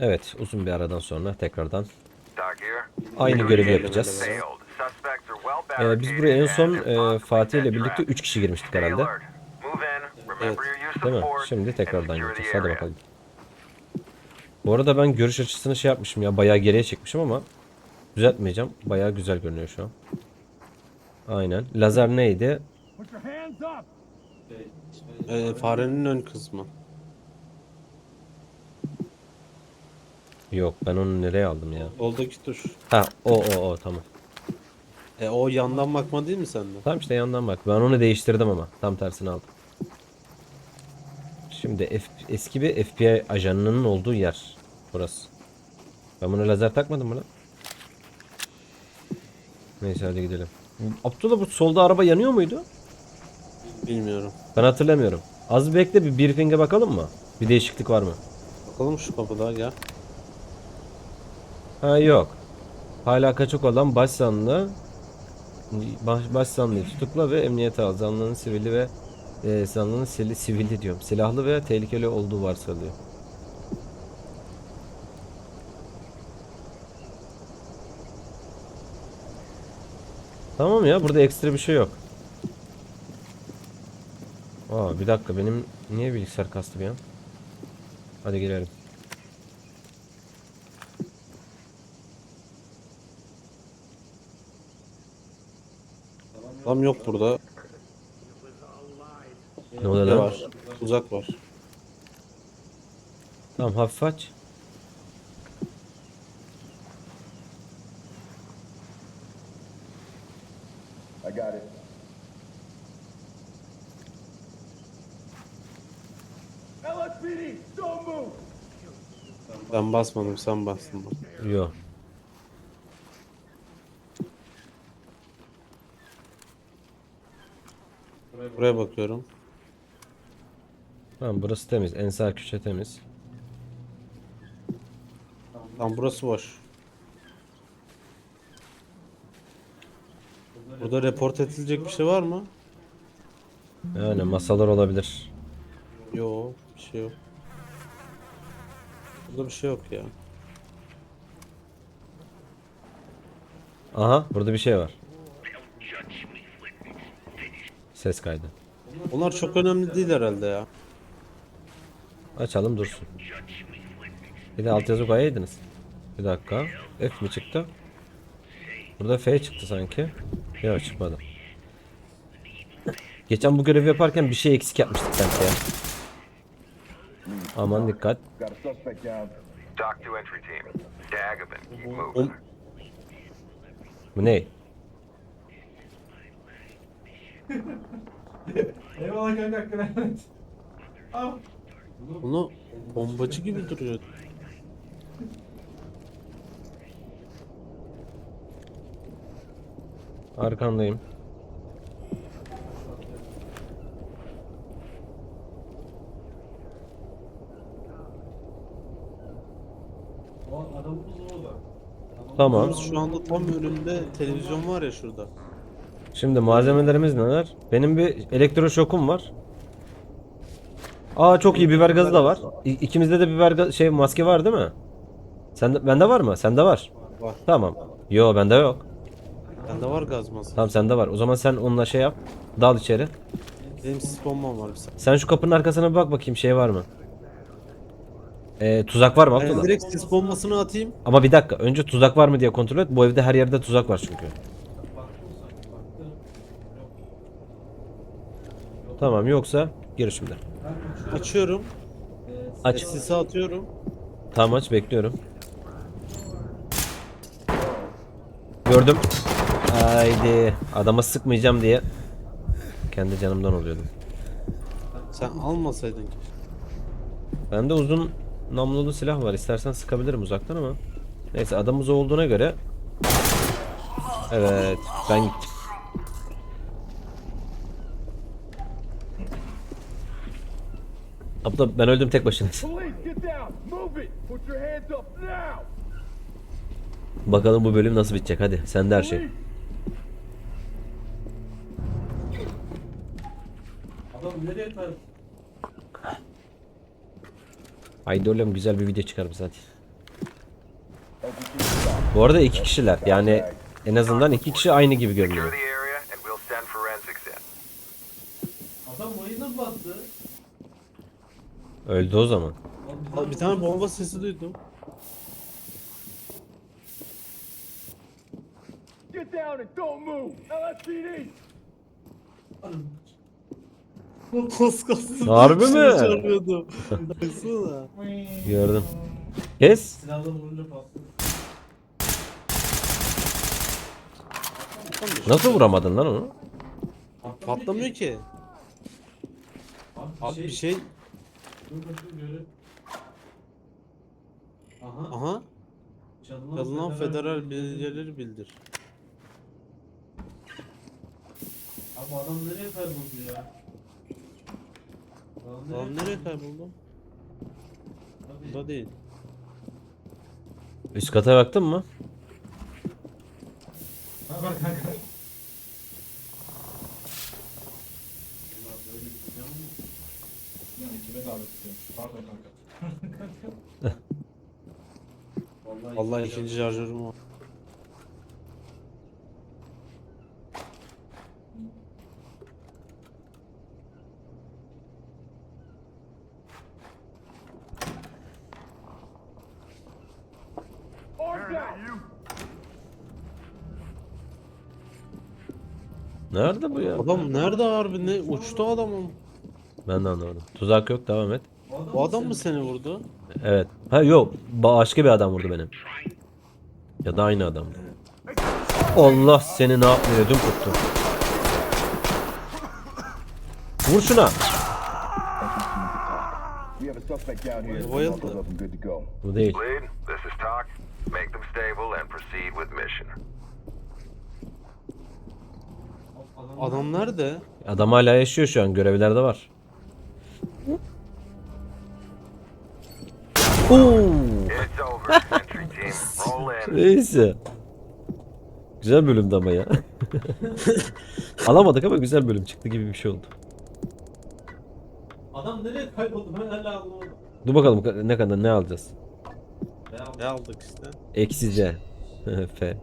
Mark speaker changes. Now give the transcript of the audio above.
Speaker 1: Evet uzun bir aradan sonra tekrardan aynı görevi yapacağız. Ee, biz buraya en son e, Fatih ile birlikte
Speaker 2: trapped.
Speaker 1: 3 kişi girmiştik herhalde.
Speaker 2: use
Speaker 1: Değil mi? Şimdi tekrardan gireceğiz. Hadi bakalım. Bu arada ben görüş açısını şey yapmışım ya bayağı geriye çekmişim ama düzeltmeyeceğim. Bayağı güzel görünüyor şu an. Aynen. Lazer neydi?
Speaker 3: Ee, farenin ön kısmı.
Speaker 1: Yok ben onu nereye aldım ya?
Speaker 3: Soldaki tuş.
Speaker 1: Ha o o o tamam.
Speaker 3: E o yandan bakma değil mi sende?
Speaker 1: Tamam işte yandan bak. Ben onu değiştirdim ama. Tam tersini aldım. Şimdi F- eski bir FBI ajanının olduğu yer. Burası. Ben buna lazer takmadım mı lan? Neyse hadi gidelim. Abdullah bu solda araba yanıyor muydu?
Speaker 3: Bilmiyorum.
Speaker 1: Ben hatırlamıyorum. Az bir bekle bir briefing'e bakalım mı? Bir değişiklik var mı?
Speaker 3: Bakalım şu kapıda gel.
Speaker 1: Ha yok. Hala kaçak olan başsanlı baş, başsanlıyı tutukla ve emniyete al. Zanlının sivili ve e, zanlının sili, sivili diyorum. Silahlı ve tehlikeli olduğu varsayılıyor. Tamam ya burada ekstra bir şey yok. Aa bir dakika benim niye bilgisayar kastı bir an? Hadi girelim.
Speaker 3: Adam yok burada.
Speaker 1: Ne oluyor
Speaker 3: Ne
Speaker 1: lan?
Speaker 3: var? Uzak var.
Speaker 1: Tamam hafif aç.
Speaker 4: I got it. LSPD, don't move!
Speaker 3: Ben basmadım sen bastın bak.
Speaker 1: Yo.
Speaker 3: Buraya bakıyorum.
Speaker 1: Tamam burası temiz. En sağ köşe temiz.
Speaker 3: Tam burası boş. Burada report edilecek bir şey var mı?
Speaker 1: Yani masalar olabilir.
Speaker 3: Yok, bir şey yok. Burada bir şey yok ya.
Speaker 1: Aha burada bir şey var. Ses kaydı.
Speaker 3: Onlar çok önemli değil herhalde ya.
Speaker 1: Açalım dursun. Bir de altyazı koyaydınız. Bir dakika. F mi çıktı? Burada F çıktı sanki. Yok çıkmadı. Geçen bu görevi yaparken bir şey eksik yapmıştık sanki ya. Aman dikkat.
Speaker 4: Got a
Speaker 5: Eyvallah kanka hakkını helal et. Al.
Speaker 3: bunu bombacı gibi duruyor.
Speaker 1: Arkandayım. Tamam.
Speaker 3: Şu anda tam önünde televizyon var ya şurada.
Speaker 1: Şimdi malzemelerimiz neler? Benim bir elektroşokum var. Aa çok iyi biber gazı da var. İ- İkimizde de biber gazı şey maske var değil mi? Sende bende var mı? Sende var.
Speaker 3: Var.
Speaker 1: Tamam. Yo bende yok.
Speaker 3: Bende var gaz maskesi.
Speaker 1: Tamam sende var. O zaman sen onunla şey yap. Dal içeri.
Speaker 3: Benim sis bombam var bir saniye.
Speaker 1: Sen şu kapının arkasına bir bak bakayım şey var mı? Ee, tuzak var mı
Speaker 3: Ben
Speaker 1: Abdullah?
Speaker 3: direkt sis bombasını atayım.
Speaker 1: Ama bir dakika. Önce tuzak var mı diye kontrol et. Bu evde her yerde tuzak var çünkü. Tamam yoksa gir şimdi.
Speaker 3: Açıyorum.
Speaker 1: Aç.
Speaker 3: Sisi atıyorum.
Speaker 1: Tamam aç bekliyorum. Gördüm. Haydi. Adama sıkmayacağım diye. Kendi canımdan oluyordum.
Speaker 3: Sen almasaydın.
Speaker 1: Bende uzun namlulu silah var. İstersen sıkabilirim uzaktan ama. Neyse adamımız olduğuna göre. Evet ben gittim. Abla ben öldüm tek başına. Bakalım bu bölüm nasıl bitecek hadi. Sende her şey.
Speaker 5: Adam nereye tar?
Speaker 1: Haydi oğlum güzel bir video çıkarız hadi. Bu arada iki kişiler. Yani en azından iki kişi aynı gibi görünüyor.
Speaker 5: Adam mı bastı?
Speaker 1: Öldü o zaman.
Speaker 3: Bir tane bomba sesi duydum.
Speaker 4: Get down and don't move. LSPD.
Speaker 3: Koskası.
Speaker 1: Harbi mi?
Speaker 3: Çarpıyordu. Baksana.
Speaker 1: Gördüm. Kes.
Speaker 5: Silahla vurunca patlıyor.
Speaker 1: Nasıl vuramadın lan onu?
Speaker 3: Patlamıyor ki. Abi bir şey.
Speaker 5: Dur bakayım göre. Aha.
Speaker 3: Aha.
Speaker 5: Çalınan,
Speaker 3: Yazılan federal bilgileri bildir.
Speaker 5: Abi adam nereye kayboldu ya? Adam
Speaker 3: Lan nereye kayboldu?
Speaker 5: Abi,
Speaker 3: Burada değil.
Speaker 1: Üst kata baktın mı?
Speaker 5: Ha bak kanka. Ulan böyle bir şey mi?
Speaker 6: Yani kime davet ediyormuş? Pardon kanka.
Speaker 5: Vallahi,
Speaker 3: Vallahi ikinci şarjörüm
Speaker 4: out.
Speaker 1: Nerede bu ya?
Speaker 3: Adam nerede harbi ne? Uçtu adamım.
Speaker 1: Ben de anlamadım. Tuzak yok devam et.
Speaker 3: Bu adam mı seni vurdu?
Speaker 1: Evet. Ha yok. Başka bir adam vurdu benim. Ya da aynı adam. Allah seni ne yapmıyor ödüm koptu. Vur şuna. Bu değil.
Speaker 3: Adam nerede?
Speaker 1: Adam hala yaşıyor şu an. Görevlerde var. Oo.
Speaker 2: It's over, entry team. Roll in.
Speaker 1: Neyse. Güzel bölümdü ama ya. Alamadık ama güzel bölüm çıktı gibi bir şey oldu.
Speaker 5: Adam nereye kayboldu ben hala anlamadım.
Speaker 1: Dur bakalım ne kadar ne alacağız.
Speaker 3: Ne aldık işte.
Speaker 1: Eksi C. F.